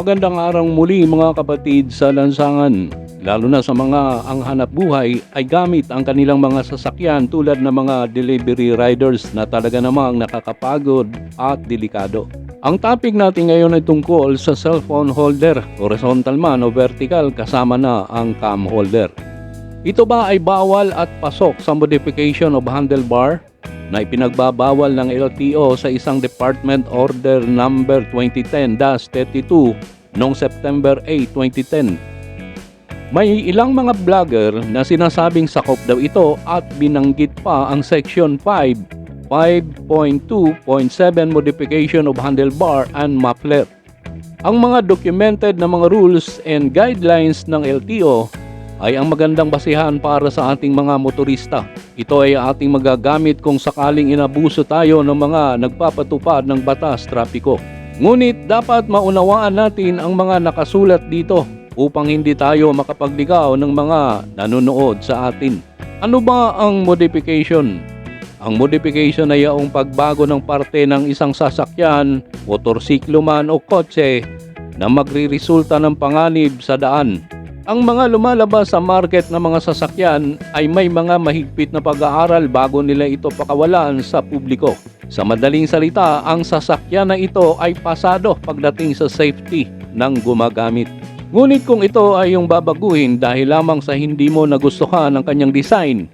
Magandang araw muli mga kapatid sa lansangan. Lalo na sa mga ang hanap buhay ay gamit ang kanilang mga sasakyan tulad ng mga delivery riders na talaga namang nakakapagod at delikado. Ang topic natin ngayon ay tungkol sa cellphone holder, horizontal man o vertical kasama na ang cam holder. Ito ba ay bawal at pasok sa modification of handlebar na ipinagbabawal ng LTO sa isang Department Order Number 2010-32 noong September 8, 2010. May ilang mga vlogger na sinasabing sakop daw ito at binanggit pa ang Section 5, 5.2.7 Modification of Handlebar and Muffler. Ang mga documented na mga rules and guidelines ng LTO ay ang magandang basihan para sa ating mga motorista. Ito ay ating magagamit kung sakaling inabuso tayo ng mga nagpapatupad ng batas trapiko. Ngunit dapat maunawaan natin ang mga nakasulat dito upang hindi tayo makapagligaw ng mga nanonood sa atin. Ano ba ang modification? Ang modification ay ang pagbago ng parte ng isang sasakyan, motorsiklo man o kotse na magriresulta ng panganib sa daan. Ang mga lumalabas sa market ng mga sasakyan ay may mga mahigpit na pag-aaral bago nila ito pakawalan sa publiko. Sa madaling salita, ang sasakyan na ito ay pasado pagdating sa safety ng gumagamit. Ngunit kung ito ay yung babaguhin dahil lamang sa hindi mo nagustuhan ang kanyang design,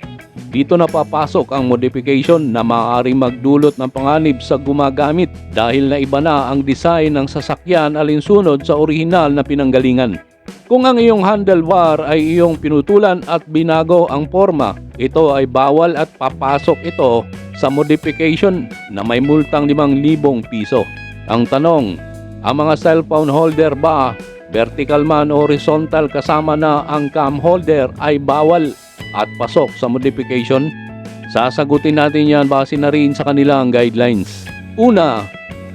dito na papasok ang modification na maaaring magdulot ng panganib sa gumagamit dahil na na ang design ng sasakyan alinsunod sa orihinal na pinanggalingan. Kung ang iyong handlebar ay iyong pinutulan at binago ang forma, ito ay bawal at papasok ito sa modification na may multang 5,000 piso. Ang tanong, ang mga cellphone holder ba vertical man o horizontal kasama na ang cam holder ay bawal at pasok sa modification? Sasagutin natin yan base na rin sa kanilang guidelines. Una,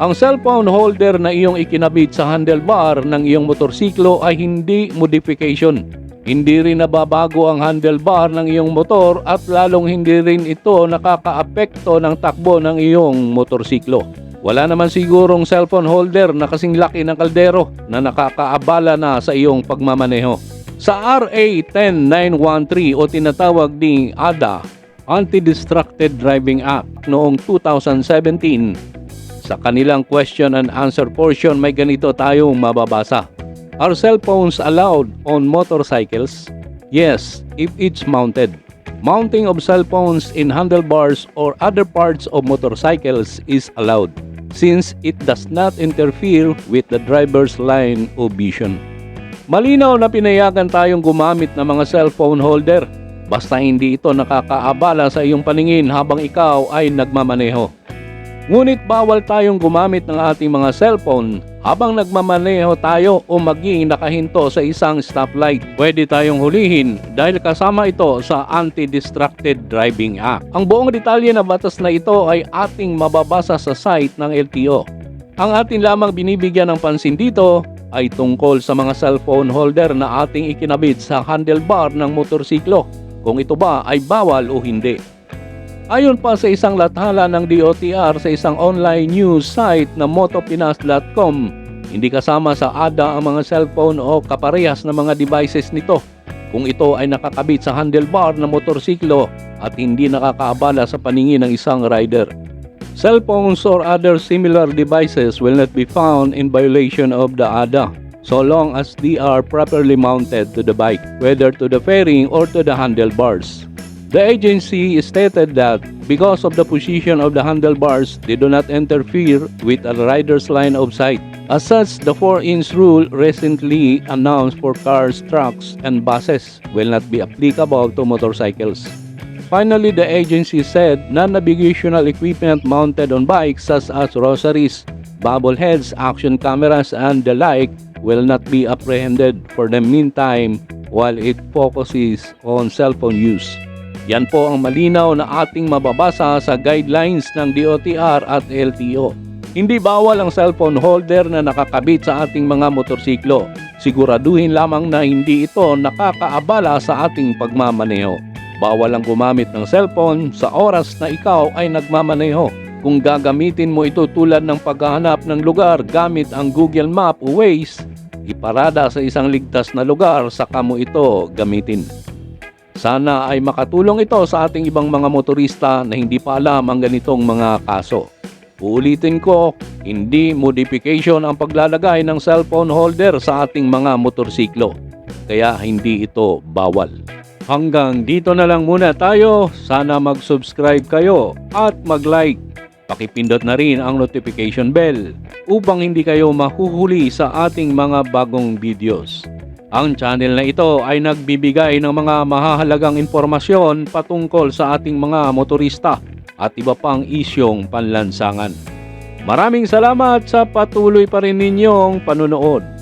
ang cellphone holder na iyong ikinabit sa handlebar ng iyong motorsiklo ay hindi modification. Hindi rin nababago ang handlebar ng iyong motor at lalong hindi rin ito nakakaapekto ng takbo ng iyong motorsiklo. Wala naman sigurong cellphone holder na kasing laki ng kaldero na nakakaabala na sa iyong pagmamaneho. Sa RA 10913 o tinatawag ding ADA, Anti-Distracted Driving Act noong 2017, sa kanilang question and answer portion may ganito tayong mababasa. Are cell phones allowed on motorcycles? Yes, if it's mounted. Mounting of cell phones in handlebars or other parts of motorcycles is allowed since it does not interfere with the driver's line of vision. Malinaw na pinayagan tayong gumamit ng mga cellphone holder basta hindi ito nakakaabala sa iyong paningin habang ikaw ay nagmamaneho. Ngunit bawal tayong gumamit ng ating mga cellphone habang nagmamaneho tayo o maging nakahinto sa isang stoplight. Pwede tayong hulihin dahil kasama ito sa Anti-Distracted Driving Act. Ang buong detalye na batas na ito ay ating mababasa sa site ng LTO. Ang atin lamang binibigyan ng pansin dito ay tungkol sa mga cellphone holder na ating ikinabit sa handlebar ng motorsiklo kung ito ba ay bawal o hindi. Ayon pa sa isang lathala ng DOTR sa isang online news site na motopinas.com, hindi kasama sa ADA ang mga cellphone o kaparehas na mga devices nito kung ito ay nakakabit sa handlebar ng motorsiklo at hindi nakakaabala sa paningin ng isang rider. Cellphones or other similar devices will not be found in violation of the ADA so long as they are properly mounted to the bike, whether to the fairing or to the handlebars. The agency stated that because of the position of the handlebars, they do not interfere with a rider's line of sight. As such, the 4-inch rule recently announced for cars, trucks, and buses will not be applicable to motorcycles. Finally, the agency said non-navigational equipment mounted on bikes such as rosaries, bobbleheads, action cameras, and the like will not be apprehended for the meantime while it focuses on cell phone use. Yan po ang malinaw na ating mababasa sa guidelines ng DOTR at LTO. Hindi bawal ang cellphone holder na nakakabit sa ating mga motorsiklo. Siguraduhin lamang na hindi ito nakakaabala sa ating pagmamaneho. Bawal ang gumamit ng cellphone sa oras na ikaw ay nagmamaneho. Kung gagamitin mo ito tulad ng paghahanap ng lugar gamit ang Google Map o Waze, iparada sa isang ligtas na lugar saka mo ito gamitin. Sana ay makatulong ito sa ating ibang mga motorista na hindi pa alam ang ganitong mga kaso. Uulitin ko, hindi modification ang paglalagay ng cellphone holder sa ating mga motorsiklo. Kaya hindi ito bawal. Hanggang dito na lang muna tayo. Sana mag-subscribe kayo at mag-like. Pakipindot na rin ang notification bell upang hindi kayo mahuhuli sa ating mga bagong videos. Ang channel na ito ay nagbibigay ng mga mahahalagang impormasyon patungkol sa ating mga motorista at iba pang isyong panlansangan. Maraming salamat sa patuloy pa rin ninyong panunood.